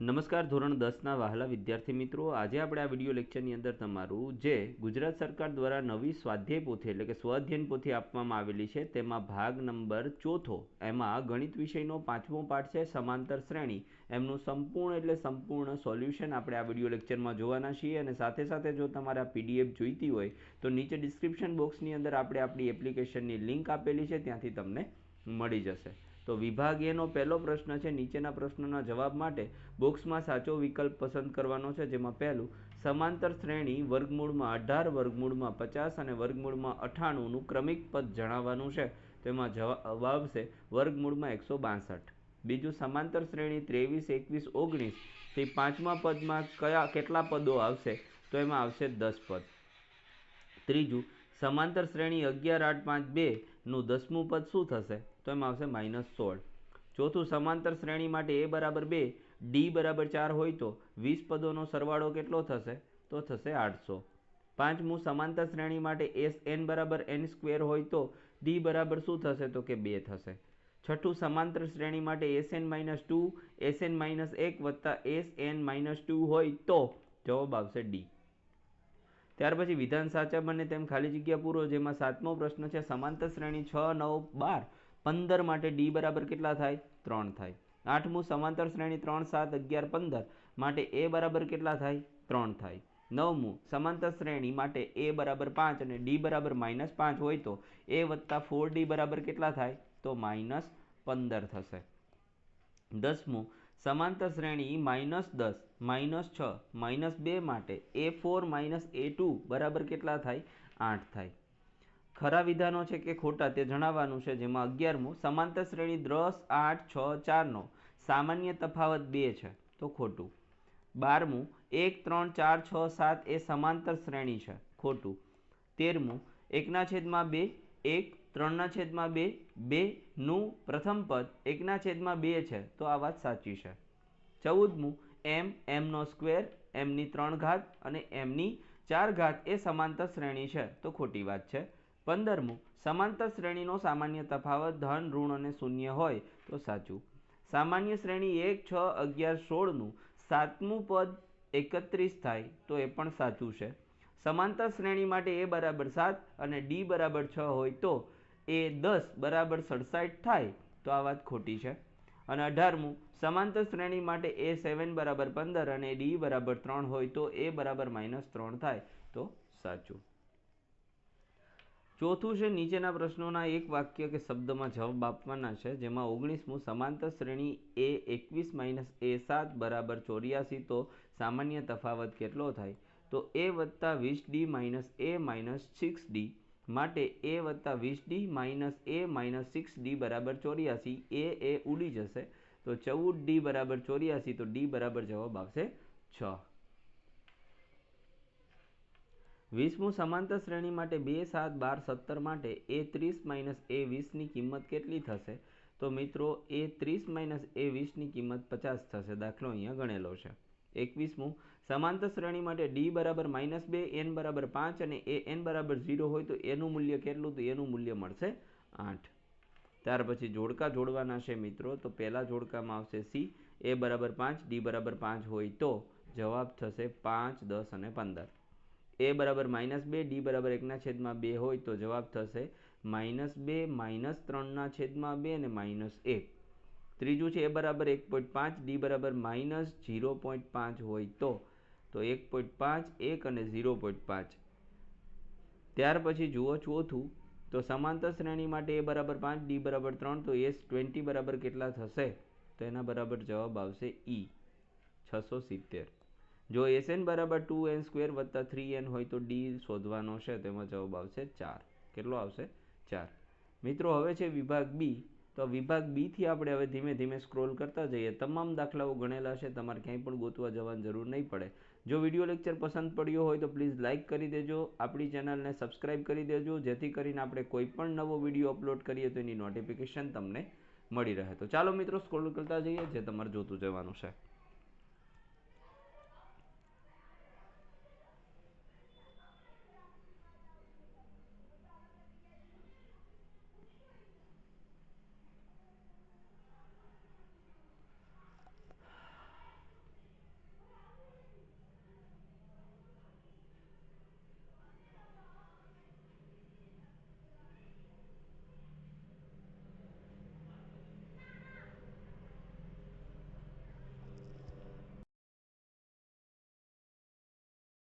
નમસ્કાર, ધોરણ દસના વહાલા વિદ્યાર્થી મિત્રો. આજે આપણે આ વીડિયો લેક્ચરની અંદર તમારું જે ગુજરાત સરકાર દ્વારા નવી સ્વાધ્યાય પોથી એટલે કે સ્વાધ્યયન પોથી આપવામાં આવેલી છે, તેમાં ભાગ નંબર ચોથો. એમાં ગણિત વિષયનો પાંચમો પાઠ છે, સમાંતર શ્રેણી. એમનું સંપૂર્ણ એટલે સંપૂર્ણ સોલ્યુશન આપણે આ વીડિયો લેક્ચરમાં જોવાના છીએ અને સાથે સાથે જો તમારે આ પીડીએફ જોઈતી હોય, તો નીચે ડિસ્ક્રિપ્શન બોક્સની અંદર આપણે આપણી એપ્લિકેશનની લિંક આપેલી છે, ત્યાંથી તમને મળી જશે. તો વિભાગ એનો પહેલો પ્રશ્ન છે નીચેના પ્રશ્નના જવાબ માટે બોક્સમાં સાચો વિકલ્પ પસંદ કરવાનો છે, જેમાં પહેલું, સમાંતર શ્રેણી વર્ગમૂળમાં અઢાર, વર્ગમૂળમાં પચાસ અને વર્ગમૂળમાં અઠ્ઠાણુંનું ક્રમિક પદ જણાવવાનું છે. તેમાં જવાબ આવશે વર્ગમૂળમાં એકસો બાસઠ. બીજું, સમાંતર શ્રેણી ત્રેવીસ, એકવીસ, ઓગણીસ તે પાંચમા પદમાં કયા, કેટલા પદો આવશે? તો એમાં આવશે દસ પદ. ત્રીજું, સમાંતર શ્રેણી અગિયાર, આઠ, પાંચ બેનું દસમું પદ શું થશે? તો એમાં આવશે માઇનસ સોળ. ચોથું, સમાંતર શ્રેણી માટે એ બરાબર બે ડી બરાબર ચાર હોય તો વીસ પદોનો સરવાળો કેટલો થશે? તો થશે આઠસો. પાંચમું, સમાંતર શ્રેણી માટે એસ એન બરાબર એન સ્ક્વેર હોય તો ડી બરાબર શું થશે? તો કે બે થશે. છઠ્ઠું, સમાંતર શ્રેણી માટે S N minus two S N minus એક વત્તા એસ એન માઇનસ ટુ હોય તો જવાબ આવશે ડી ત્યાર પછી વિધાન સાચા બને તેમ ખાલી જગ્યા પૂરો, જેમાં સાતમો પ્રશ્ન છે, સમાંતર શ્રેણી છ, નવ, બાર. પંદર માટે ડી બરાબર કેટલા થાય? ત્રણ થાય. આઠમું સમાંતર શ્રેણી ત્રણ સાત અગિયાર પંદર માટે એ બરાબર કેટલા થાય? ત્રણ થાય. નવમું સમાંતર શ્રેણી માટે એ બરાબર પાંચ અને ડી બરાબર માઇનસ પાંચ હોય તો એ વત્તા ફોર ડી બરાબર કેટલા થાય? તો માઇનસ પંદર થશે. દસમું સમાંતર શ્રેણી માઇનસ દસ, માઇનસ છ, માઇનસ બે માટે A four minus A two બરાબર કેટલા થાય? આઠ થાય. ખરા વિધાનો છે કે ખોટા તે જણાવવાનું છે જેમાં અગિયારમું, સમાંતર શ્રેણી દસ આઠ છ ચારનો સામાન્ય તફાવત બે છે, તો ખોટું. બારમું, એક ત્રણ ચાર છ સાત એ સમાંતર શ્રેણી છે, ખોટું. તેરમું, એકના છેદમાં બે, એક ત્રણના છેદમાં બે બેનું પ્રથમ પદ એકના છેદમાં બે છે, તો આ વાત સાચી છે. ચૌદમું, એમ, એમનો સ્ક્વેર, એમની ત્રણ ઘાત અને એમની ચાર ઘાત એ સમાંતર શ્રેણી છે, તો ખોટી વાત છે. પંદરમું, સમાંતર શ્રેણીનો સામાન્ય તફાવત ધન, ઋણ અને શૂન્ય હોય તો સાચું. સામાન્ય શ્રેણી એક, છ, અગિયાર, સોળનું, સાતમું પદ એકત્રીસ થાય તો એ પણ સાચું છે. સમાંતર શ્રેણી માટે એ બરાબર સાત અને ડી બરાબર છ હોય તો એ દસ બરાબર સડસાઠ થાય તો આ વાત ખોટી છે. અને અઢારમું, સમાંતર શ્રેણી માટે એ સેવન બરાબર પંદર અને ડી બરાબર ત્રણ હોય તો એ બરાબર માઇનસ ત્રણ થાય તો સાચું. ચોથું છે, નીચેના પ્રશ્નોના એક વાક્ય કે શબ્દમાં જવાબ આપવાના છે, જેમાં ઓગણીસમું સમાંતર શ્રેણી એ એકવીસ માઇનસ એ સાત બરાબર ચોર્યાસી, તો સામાન્ય તફાવત કેટલો થાય? તો એ વત્તા વીસ D minus A minus six D માટે એ વત્તા વીસ D minus A minus six D બરાબર ચોર્યાસી, એ એ ઉડી જશે. તો ચૌદ ડી બરાબર ચોર્યાસી, તો ડી બરાબર જવાબ આવશે છ. વીસમું સમાંતર શ્રેણી માટે બે સાત બાર સત્તર માટે એ ત્રીસ માઇનસ એ વીસની કિંમત કેટલી થશે? તો મિત્રો, એ ત્રીસ માઇનસ એ વીસની કિંમત પચાસ થશે. દાખલો અહીંયા ગણેલો છે. એકવીસમું, સમાંતર શ્રેણી માટે ડી બરાબર માઇનસ બે, એન બરાબર પાંચ અને એ એન બરાબર ઝીરો હોય તો એનું મૂલ્ય કેટલું? તો એનું મૂલ્ય મળશે આઠ. ત્યાર પછી જોડકા જોડવાના છે મિત્રો. તો પહેલાં જોડકામાં આવશે સી, એ બરાબર પાંચ, ડી બરાબર પાંચ હોય તો જવાબ થશે પાંચ, દસ અને પંદર. એ બરાબર માઇનસ બે, ડી બરાબર એકના છેદમાં બે હોય તો જવાબ થશે માઇનસ બે, માઇનસ ત્રણના છેદમાં બે અને માઇનસ એક. ત્રીજું છે એ બરાબર એક પોઈન્ટ પાંચ, ડી બરાબર માઇનસ ઝીરો પોઈન્ટ પાંચ હોય તો તો એક પોઈન્ટ પાંચ, એક અને ઝીરો પોઈન્ટ પાંચ. ત્યાર પછી જુઓ ચોથું, તો સમાંતર શ્રેણી માટે એ બરાબર પાંચ, ડી બરાબર ત્રણ, તો એસ ટ્વેન્ટી બરાબર કેટલા થશે? તો એના બરાબર જવાબ આવશે ઈ, છસો સિત્તેર. જો એસ એન બરાબર ટુ એન સ્ક્વેર વત્તા થ્રી એન હોય તો ડી શોધવાનો છે, તેમાં જવાબ આવશે ચાર. કેટલો આવશે? ચાર. મિત્રો, હવે છે વિભાગ બી. તો વિભાગ બીથી આપણે હવે ધીમે ધીમે સ્ક્રોલ કરતા જઈએ. તમામ દાખલાઓ ગણેલા છે, તમારે ક્યાંય પણ ગોતવા જવાની જરૂર નહીં પડે. જો વીડિયો લેક્ચર પસંદ પડ્યો હોય તો પ્લીઝ લાઇક કરી દેજો, આપણી ચેનલને સબસ્ક્રાઇબ કરી દેજો, જેથી કરીને આપણે કોઈ પણ નવો વીડિયો અપલોડ કરીએ તો એની નોટિફિકેશન તમને મળી રહે. તો ચાલો મિત્રો, સ્ક્રોલ કરતા જઈએ, જે તમારે જોતું જવાનું છે.